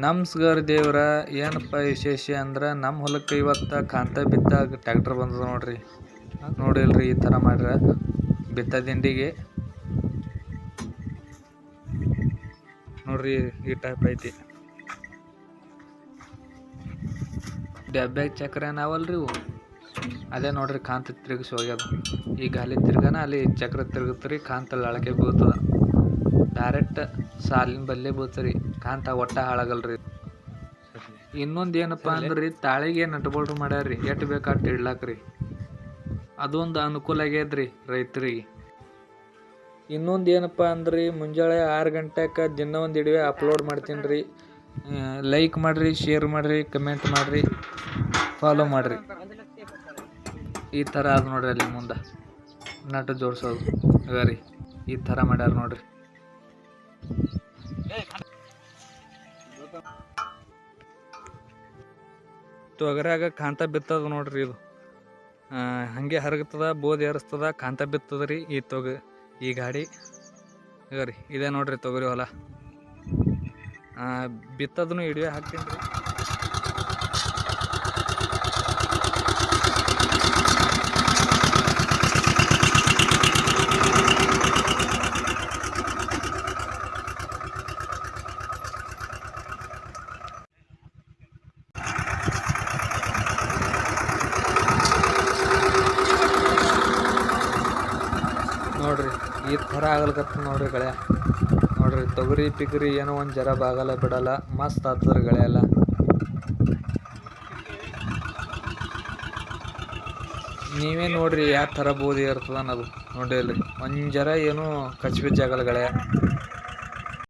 ನಮಸ್ಕಾರ ದೇವ್ರ, ಏನಪ್ಪ ವಿಶೇಷ ಅಂದ್ರೆ ನಮ್ಮ ಹೊಲಕ್ಕೆ ಇವತ್ತು ಕಾಂತ ಬಿತ್ತಾಗ ಟ್ಯಾಕ್ಟರ್ ಬಂದದ ನೋಡ್ರಿ. ನೋಡಿಲ್ರಿ ಈ ಥರ ಮಾಡ್ರ. ಬಿತ್ತ ದಿಂಡಿಗೆ. ನೋಡ್ರಿ ಈ ಟೈಪ್ ಐತಿ. ಡಬ್ಬ್ಯಾಗ ಚಕ್ರ ಏನಾವಲ್ರಿ ಇವು. ಅದೇ ನೋಡ್ರಿ ಕಾಂತ ತಿರುಗಿಸಿ ಹೋಗ್ಯದ. ಈ ಗಾಲಿ ತಿರ್ಗನ ಅಲ್ಲಿ ಚಕ್ರ ತಿರುಗುತ್ರಿ ಕಾಂತ ಅಳಕೆ ಬೀಳ್ತದ. ಡೈರೆಕ್ಟ್ ಸಾಲಿನ ಬಲ್ಲೇ ಬೀಳ್ತರಿ. ಕಾಂತ ಒಟ್ಟ ಹಾಳಾಗಲ್ರಿ. ಇನ್ನೊಂದು ಏನಪ್ಪ ಅಂದ್ರೆ ರೀ ತಾಳಿಗೆ ನಟ್ಬೋಲ್ಡ್ ಮಾಡ್ಯಾರ್ರಿ? ಎಟ್ ಬೇಕಾಟ್ ಇಡ್ಲಾಕ್ರಿ? ಅದೊಂದು ಅನುಕೂಲ ಆಗ್ಯದ್ರಿ ರೈತರಿಗೆ. ಇನ್ನೊಂದು ಏನಪ್ಪ ಅಂದ್ರೆ ಮುಂಜಾನೆ ಆರು ಗಂಟೆಗೆ ದಿನ ಒಂದು ಇಡುವೆ ಅಪ್ಲೋಡ್ ಮಾಡ್ತೀನಿ ರೀ ಲೈಕ್ ಮಾಡಿರಿ ಶೇರ್ ಮಾಡಿರಿ ಕಮೆಂಟ್ ಮಾಡಿರಿ ಫಾಲೋ ಮಾಡಿರಿ. ಈ ಥರ ಅದು ನೋಡ್ರಿ ಅಲ್ಲಿ ಮುಂದೆ. ನಟ ಜೋಡಿಸೋದು. ರೀ ಈ ಥರ ಮಾಡ್ಯಾರ ನೋಡ್ರಿ. ತೊಗರ್ಯಾಗ ಕಾಂತ ಬಿತ್ತದ ನೋಡ್ರಿ ಇದು. ಹಂಗೆ ಹರಗ್ತದ, ಬೋದ್ ಏರಿಸ್ತದ, ಕಾಂತ ಬಿತ್ತದ ರೀ ಈ ತೊಗ, ಈ ಗಾಡಿ. ರೀ ಇದೇ ನೋಡ್ರಿ ತೊಗರಿ ಹೊಲ. ಬಿತ್ತದನ್ನು ಬಿತ್ತದನು ಹಿಡಿಯೋ ಹಾಕ್ತೀನಿ ರೀ ನೋಡ್ರಿ ಈ ಥರ ಆಗ್ಲಕತ್ತ ನೋಡ್ರಿ ಗಳೆ. ನೋಡ್ರಿ, ತೊಗರಿ, ಪಿಗರಿ ಏನೋ ಒಂದು ಜರ ಬಾಗಲ್ಲ ಬಿಡಲ್ಲ. ಮಸ್ತ್ ಆಗ್ತದ್ರಿ ಗಳೆ ಎಲ್ಲ. ನೀವೇ ನೋಡ್ರಿ ಯಾವ ಥರ ಬೂದಿ ಇರ್ತದ ಅನ್ನೋದು. ನೋಡಿಲ್ರಿ ಒಂದು ಜರ ಏನು ಕಚ್ಬಿಚ್ಚಾಗಲ್ಲ ಗಳೆ.